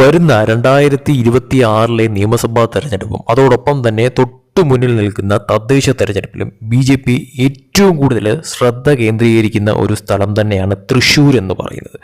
വരുന്ന രണ്ടായിരത്തി ഇരുപത്തി ആറിലെ നിയമസഭാ തെരഞ്ഞെടുപ്പും. അതോടൊപ്പം തന്നെ തൊട്ടു മുന്നിൽ നിൽക്കുന്ന തദ്ദേശ തെരഞ്ഞെടുപ്പിലും ബി ജെ പി ഏറ്റവും കൂടുതൽ ശ്രദ്ധ കേന്ദ്രീകരിക്കുന്ന ഒരു സ്ഥലം തന്നെയാണ് തൃശ്ശൂർ എന്ന് പറയുന്നത്.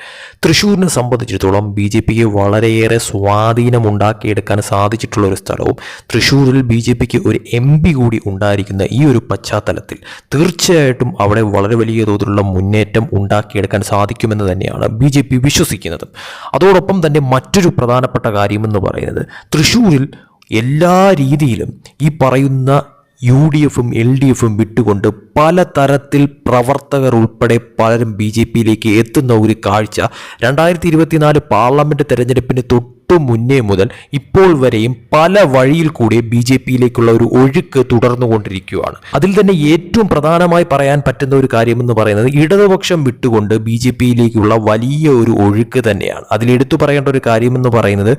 തൃശ്ശൂരിനെ സംബന്ധിച്ചിടത്തോളം ബി ജെ പിക്ക് വളരെയേറെ സ്വാധീനം ഉണ്ടാക്കിയെടുക്കാൻ സാധിച്ചിട്ടുള്ള ഒരു സ്ഥലവും തൃശ്ശൂരിൽ ബി ജെ പിക്ക് ഒരു എം പി കൂടി ഉണ്ടായിരിക്കുന്ന ഈ ഒരു പശ്ചാത്തലത്തിൽ തീർച്ചയായിട്ടും അവിടെ വളരെ വലിയ തോതിലുള്ള മുന്നേറ്റം ഉണ്ടാക്കിയെടുക്കാൻ സാധിക്കുമെന്ന് തന്നെയാണ് ബി ജെ പി വിശ്വസിക്കുന്നത്. അതോടൊപ്പം തന്നെ മറ്റൊരു പ്രധാനപ്പെട്ട കാര്യമെന്ന് പറയുന്നത് തൃശ്ശൂരിൽ എല്ലാ രീതിയിലും ഈ പറയുന്ന യു ഡി എഫും എൽ ഡി എഫും വിട്ടുകൊണ്ട് പലതരത്തിൽ പ്രവർത്തകർ ഉൾപ്പെടെ പലരും ബി ജെ പിയിലേക്ക് എത്തുന്ന ഒരു കാഴ്ച രണ്ടായിരത്തി ഇരുപത്തിനാല് പാർലമെന്റ് തെരഞ്ഞെടുപ്പിന് തൊട്ടു മുന്നേ മുതൽ ഇപ്പോൾ വരെയും പല വഴിയിൽ കൂടി ബി ജെ പിയിലേക്കുള്ള ഒരു ഒഴുക്ക് തുടർന്നുകൊണ്ടിരിക്കുകയാണ്. അതിൽ തന്നെ ഏറ്റവും പ്രധാനമായി പറയാൻ പറ്റുന്ന ഒരു കാര്യമെന്ന് പറയുന്നത് ഇടതുപക്ഷം വിട്ടുകൊണ്ട് ബി ജെ പിയിലേക്കുള്ള വലിയ ഒരു ഒഴുക്ക് തന്നെയാണ്. അതിൽ എടുത്തു പറയേണ്ട ഒരു കാര്യമെന്ന് പറയുന്നത്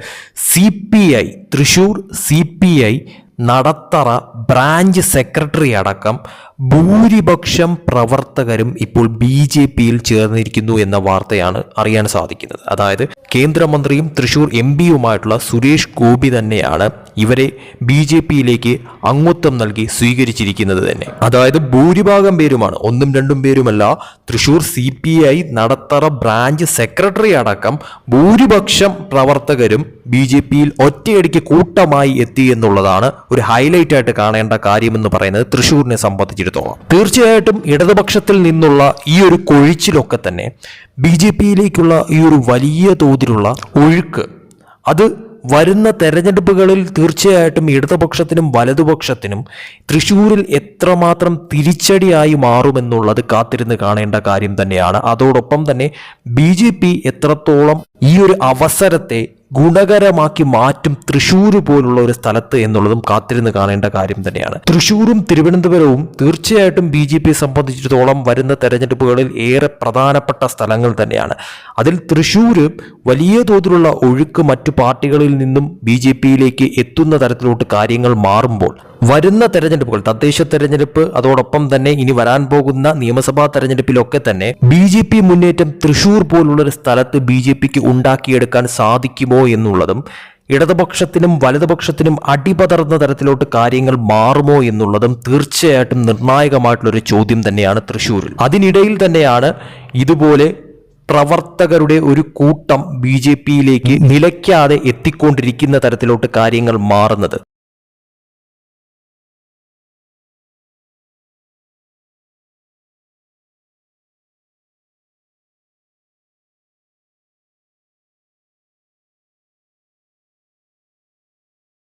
C P I Thrissur C P I Nadathara branch secretary അടക്കം ഭൂരിപക്ഷം പ്രവർത്തകരും ഇപ്പോൾ ബി ജെ പിയിൽ ചേർന്നിരിക്കുന്നു എന്ന വാർത്തയാണ് അറിയാൻ സാധിക്കുന്നത്. അതായത് കേന്ദ്രമന്ത്രിയും തൃശൂർ എം പിയുമായിട്ടുള്ള സുരേഷ് ഗോപി തന്നെയാണ് ഇവരെ ബി ജെ പിയിലേക്ക് അംഗത്വം നൽകി സ്വീകരിച്ചിരിക്കുന്നത് തന്നെ. അതായത് ഭൂരിഭാഗം പേരുമാണ് ഒന്നും രണ്ടും പേരുമല്ല Thrissur C P I Nadathara branch secretary അടക്കം ഭൂരിപക്ഷം പ്രവർത്തകരും ബി ജെ പിയിൽ ഒറ്റയടിക്ക് കൂട്ടമായി എത്തി എന്നുള്ളതാണ് ഒരു ഹൈലൈറ്റ് ആയിട്ട് കാണേണ്ട കാര്യമെന്ന് പറയുന്നത് തൃശൂരിനെ സംബന്ധിച്ചിടത്തോളം. തീർച്ചയായിട്ടും ഇടതുപക്ഷത്തിൽ നിന്നുള്ള ഈ ഒരു കൊഴിച്ചിലൊക്കെ തന്നെ ബി ജെ പിയിലേക്കുള്ള ഈ ഒരു വലിയ തോതിലുള്ള ഒഴുക്ക് അത് വരുന്ന തെരഞ്ഞെടുപ്പുകളിൽ തീർച്ചയായിട്ടും ഇടതുപക്ഷത്തിനും വലതുപക്ഷത്തിനും തൃശ്ശൂരിൽ എത്രമാത്രം തിരിച്ചടിയായി മാറുമെന്നുള്ളത് കാത്തിരുന്ന് കാണേണ്ട കാര്യം തന്നെയാണ്. അതോടൊപ്പം തന്നെ ബി എത്രത്തോളം ഈ ഒരു അവസരത്തെ ഗുണകരമാക്കി മാറ്റും തൃശ്ശൂർ പോലുള്ള ഒരു സ്ഥലത്ത് എന്നുള്ളതും കാത്തിരുന്ന് കാണേണ്ട കാര്യം തന്നെയാണ്. തൃശ്ശൂരും തിരുവനന്തപുരവും തീർച്ചയായിട്ടും ബി ജെ സംബന്ധിച്ചിടത്തോളം വരുന്ന തെരഞ്ഞെടുപ്പുകളിൽ ഏറെ പ്രധാനപ്പെട്ട സ്ഥലങ്ങൾ തന്നെയാണ്. അതിൽ തൃശ്ശൂർ വലിയ തോതിലുള്ള ഒഴുക്ക് മറ്റു പാർട്ടികളിൽ നിന്നും ബി ജെ പിയിലേക്ക് എത്തുന്ന തരത്തിലോട്ട് കാര്യങ്ങൾ മാറുമ്പോൾ വരുന്ന തെരഞ്ഞെടുപ്പുകൾ തദ്ദേശ തെരഞ്ഞെടുപ്പ് അതോടൊപ്പം തന്നെ ഇനി വരാൻ പോകുന്ന നിയമസഭാ തെരഞ്ഞെടുപ്പിലൊക്കെ തന്നെ ബി ജെ പി മുന്നേറ്റം തൃശൂർ പോലുള്ള ഒരു സ്ഥലത്ത് ബി ജെ പിക്ക് ഉണ്ടാക്കിയെടുക്കാൻ സാധിക്കുമോ എന്നുള്ളതും ഇടതുപക്ഷത്തിനും വലതുപക്ഷത്തിനും അടിപതർന്ന തരത്തിലോട്ട് കാര്യങ്ങൾ മാറുമോ എന്നുള്ളതും തീർച്ചയായിട്ടും നിർണായകമായിട്ടുള്ളൊരു ചോദ്യം തന്നെയാണ് തൃശ്ശൂരിൽ അതിനിടയിൽ തന്നെയാണ് ഇതുപോലെ പ്രവർത്തകരുടെ ഒരു കൂട്ടം ബി ജെ പിയിലേക്ക് നിലയ്ക്കാതെ എത്തിക്കൊണ്ടിരിക്കുന്ന തരത്തിലോട്ട് കാര്യങ്ങൾ മാറുന്നത്.